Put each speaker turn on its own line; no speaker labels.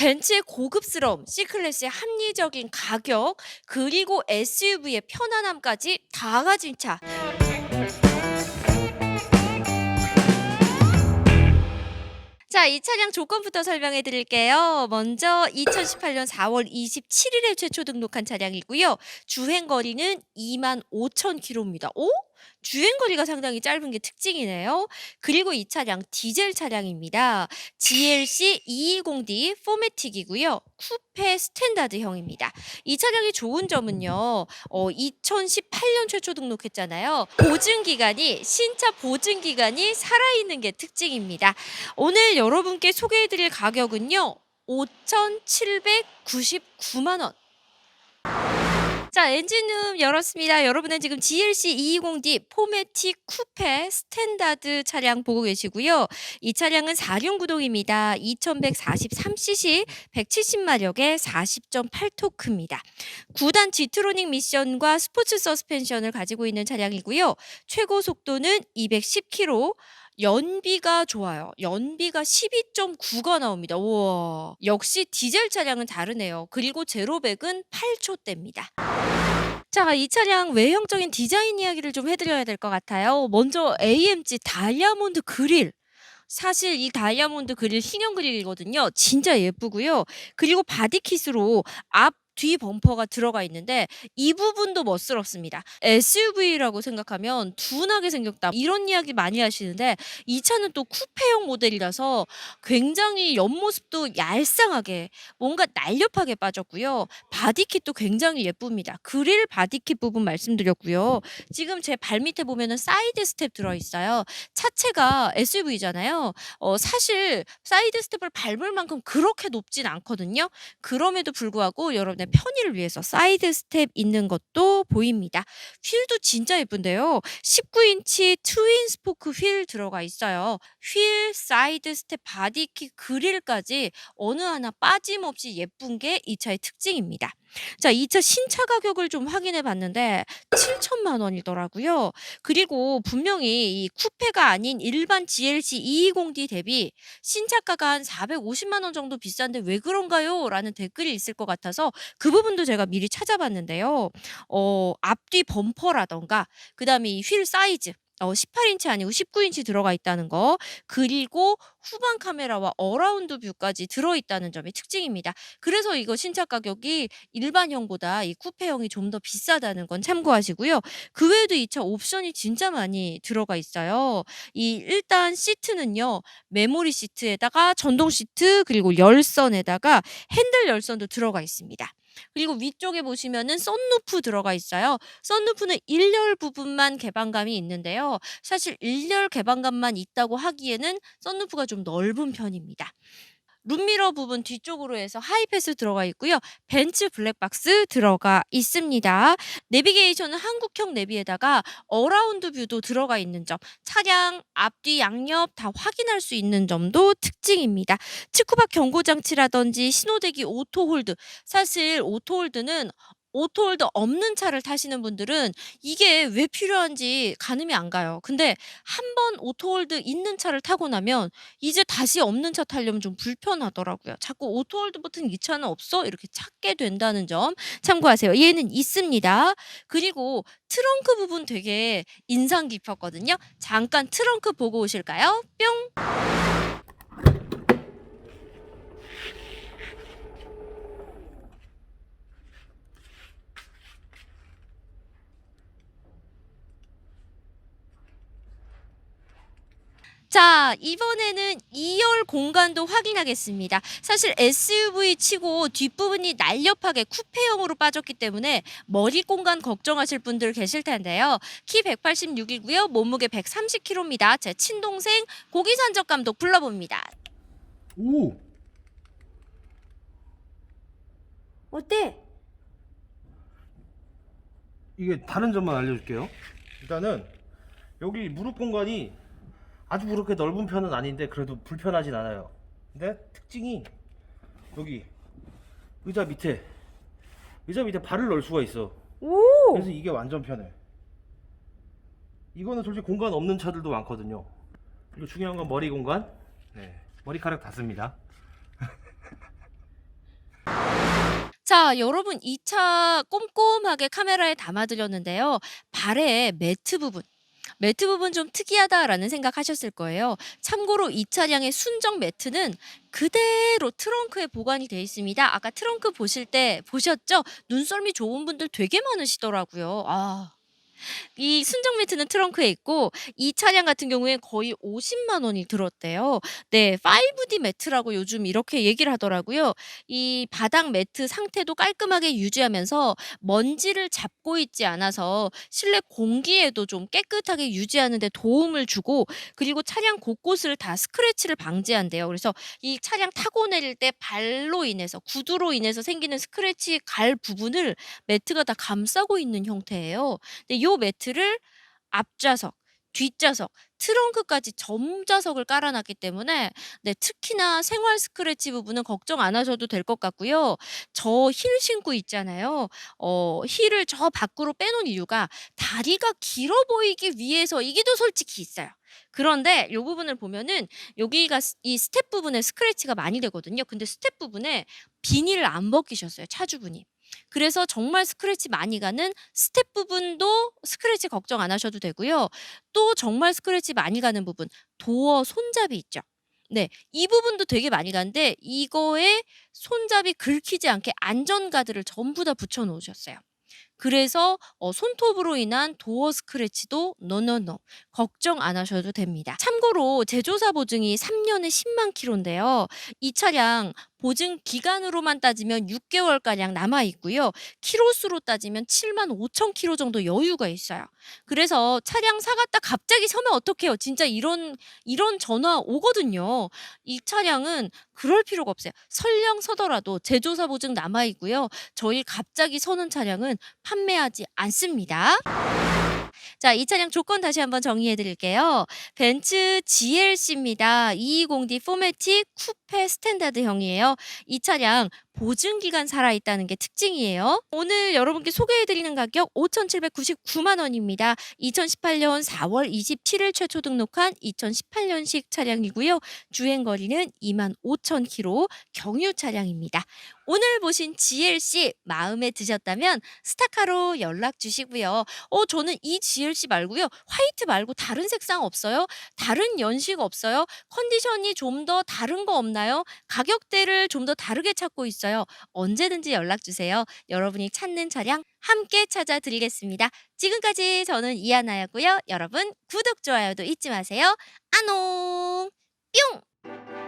벤츠의 고급스러움, C클래스의 합리적인 가격, 그리고 SUV의 편안함까지 다 가진 차. 자, 이 차량 조건부터 설명해 드릴게요. 먼저 2018년 4월 27일에 최초 등록한 차량이고요. 주행 거리는 2만 5천 킬로입니다. 오? 주행 거리가 상당히 짧은 게 특징이네요. 그리고 이 차량 디젤 차량입니다. GLC 220D 포매틱이고요. 쿠페 스탠다드형입니다. 이 차량의 좋은 점은요. 어, 2018년 최초 등록했잖아요. 보증 기간이 신차 보증 기간이 살아 있는 게 특징입니다. 오늘 여러분께 소개해 드릴 가격은요. 5,799만 원. 자, 엔진룸 열었습니다. 여러분은 지금 GLC 220D 포매틱 쿠페 스탠다드 차량 보고 계시고요. 이 차량은 4륜 구동입니다. 2143cc 170마력의 40.8토크입니다. 9단 지트로닉 미션과 스포츠 서스펜션을 가지고 있는 차량이고요. 최고 속도는 210km, 연비가 좋아요. 연비가 12.9가 나옵니다. 우와. 역시 디젤 차량은 다르네요. 그리고 제로백은 8초대입니다. 자, 이 차량 외형적인 디자인 이야기를 좀 해드려야 될 것 같아요. 먼저 AMG 다이아몬드 그릴. 사실 이 다이아몬드 그릴 신형 그릴이거든요. 진짜 예쁘고요. 그리고 바디킷으로 앞 뒤 범퍼가 들어가 있는데 이 부분도 멋스럽습니다. SUV라고 생각하면 둔하게 생겼다. 이런 이야기 많이 하시는데 이 차는 또 쿠페형 모델이라서 굉장히 옆모습도 얄쌍하게 뭔가 날렵하게 빠졌고요. 바디킷도 굉장히 예쁩니다. 그릴 바디킷 부분 말씀드렸고요. 지금 제 발 밑에 보면은 사이드 스텝 들어 있어요. 차체가 SUV잖아요. 어, 사실 사이드 스텝을 밟을 만큼 그렇게 높진 않거든요. 그럼에도 불구하고 여러분의 편의를 위해서 사이드 스텝 있는 것도 보입니다. 휠도 진짜 예쁜데요. 19인치 트윈 스포크 휠 들어가 있어요. 휠, 사이드 스텝, 바디킥, 그릴까지 어느 하나 빠짐없이 예쁜 게 이 차의 특징입니다. 자, 이차 신차 가격을 좀 확인해 봤는데 7천만 원이더라고요. 그리고 분명히 이 쿠페가 아닌 일반 GLC 220D 대비 신차가가 한 450만 원 정도 비싼데 왜 그런가요? 라는 댓글이 있을 것 같아서 그 부분도 제가 미리 찾아봤는데요. 어, 앞뒤 범퍼라던가 그다음에 이 휠 사이즈 어, 18인치 아니고 19인치 들어가 있다는 거. 그리고 후방 카메라와 어라운드 뷰까지 들어 있다는 점이 특징입니다. 그래서 이거 신차 가격이 일반형보다 이 쿠페형이 좀 더 비싸다는 건 참고하시고요. 그 외에도 이 차 옵션이 진짜 많이 들어가 있어요. 이 일단 시트는요. 메모리 시트에다가 전동 시트 그리고 열선에다가 핸들 열선도 들어가 있습니다. 그리고 위쪽에 보시면은 썬루프 들어가 있어요. 썬루프는 1열 부분만 개방감이 있는데요. 사실 1열 개방감만 있다고 하기에는 썬루프가 좀 넓은 편입니다. 룸미러 부분 뒤쪽으로 해서 하이패스 들어가 있고요. 벤츠 블랙박스 들어가 있습니다. 내비게이션은 한국형 내비에다가 어라운드 뷰도 들어가 있는 점, 차량 앞뒤 양옆 다 확인할 수 있는 점도 특징입니다. 측후박 경고 장치라든지 신호대기 오토홀드. 사실 오토홀드는 오토홀드 없는 차를 타시는 분들은 이게 왜 필요한지 가늠이 안 가요. 근데 한 번 오토홀드 있는 차를 타고 나면 이제 다시 없는 차 타려면 좀 불편하더라고요. 자꾸 오토홀드 버튼 이 차는 없어? 이렇게 찾게 된다는 점 참고하세요. 얘는 있습니다. 그리고 트렁크 부분 되게 인상 깊었거든요. 잠깐 트렁크 보고 오실까요? 뿅. 자, 이번에는 2열 공간도 확인하겠습니다. 사실 SUV 치고 뒷부분이 날렵하게 쿠페형으로 빠졌기 때문에 머리 공간 걱정하실 분들 계실 텐데요. 키 186이고요. 몸무게 130kg입니다. 제 친동생 고기산적 감독 불러봅니다.
오!
어때?
이게 다른 점만 알려줄게요. 일단은 여기 무릎 공간이 아주 그렇게 넓은 편은 아닌데 그래도 불편하진 않아요. 근데 특징이 여기 의자 밑에 의자 밑에 발을 넣을 수가 있어.
오!
그래서 이게 완전 편해. 이거는 솔직히 공간 없는 차들도 많거든요. 그리고 중요한 건 머리 공간. 네, 머리카락 닿습니다.
자 여러분 이 차 꼼꼼하게 카메라에 담아 드렸는데요. 발에 매트 부분 매트 부분 좀 특이하다라는 생각하셨을 거예요. 참고로 이 차량의 순정 매트는 그대로 트렁크에 보관이 되어 있습니다. 아까 트렁크 보실 때 보셨죠? 눈썰미 좋은 분들 되게 많으시더라고요. 아. 이 순정 매트는 트렁크에 있고 이 차량 같은 경우에 거의 500,000 원이 들었대요. 네. 5D 매트라고 요즘 이렇게 얘기를 하더라고요. 이 바닥 매트 상태도 깔끔하게 유지하면서 먼지를 잡고 있지 않아서 실내 공기에도 좀 깨끗하게 유지하는 데 도움을 주고 그리고 차량 곳곳을 다 스크래치를 방지한대요. 그래서 이 차량 타고 내릴 때 발로 인해서 구두로 인해서 생기는 스크래치 갈 부분을 매트가 다 감싸고 있는 형태예요. 근데 요 매트를 앞좌석, 뒷좌석, 트렁크까지 전좌석을 깔아 놨기 때문에 네 특히나 생활 스크래치 부분은 걱정 안 하셔도 될 것 같고요. 저 힐 신고 있잖아요. 어 힐을 저 밖으로 빼놓은 이유가 다리가 길어 보이기 위해서 이기도 솔직히 있어요. 그런데 요 부분을 보면은 여기가 스이 스텝 부분에 스크래치가 많이 되거든요. 근데 스텝 부분에 비닐을 안 벗기셨어요, 차주분이. 그래서 정말 스크래치 많이 가는 스텝 부분도 스크래치 걱정 안 하셔도 되고요. 또 정말 스크래치 많이 가는 부분 도어 손잡이 있죠. 네. 이 부분도 되게 많이 가는데 이거에 손잡이 긁히지 않게 안전 가드를 전부 다 붙여 놓으셨어요. 그래서 어 손톱으로 인한 도어 스크래치도 노노 노. 걱정 안 하셔도 됩니다. 참고로 제조사 보증이 3 년에 100,000 킬로인데요. 이 차량 보증 기간으로만 따지면 6 개월 가량 남아 있고요. 킬로수로 따지면 75,000 킬로 정도 여유가 있어요. 그래서 차량 사갔다 갑자기 서면 어떡해요. 진짜 이런 이런 전화 오거든요. 이 차량은 그럴 필요가 없어요. 설령 서더라도 제조사 보증 남아 있고요. 저희 갑자기 서는 차량은 판매하지 않습니다. 자 이 차량 조건 다시 한번 정리해 드릴게요. 벤츠 GLC입니다. 220D 포매틱 쿠페 스탠다드형이에요. 이 차량 보증 기간 살아 있다는 게 특징이에요. 오늘 여러분께 소개해 드리는 가격 5,799만 원입니다. 2018년 4월 27일 최초 등록한 2018년식 차량이고요. 주행 거리는 25,000 킬로 경유 차량입니다. 오늘 보신 GLC 마음에 드셨다면 스타카로 연락 주시고요. 어 저는 이 GLC 말고요. 화이트 말고 다른 색상 없어요? 다른 연식 없어요? 컨디션이 좀 더 다른 거 없나요? 가격대를 좀 더 다르게 찾고 있어요. 언제든지 연락 주세요. 여러분이 찾는 차량 함께 찾아 드리겠습니다. 지금까지 저는 이하나였고요. 여러분 구독, 좋아요도 잊지 마세요. 안녕. 뿅.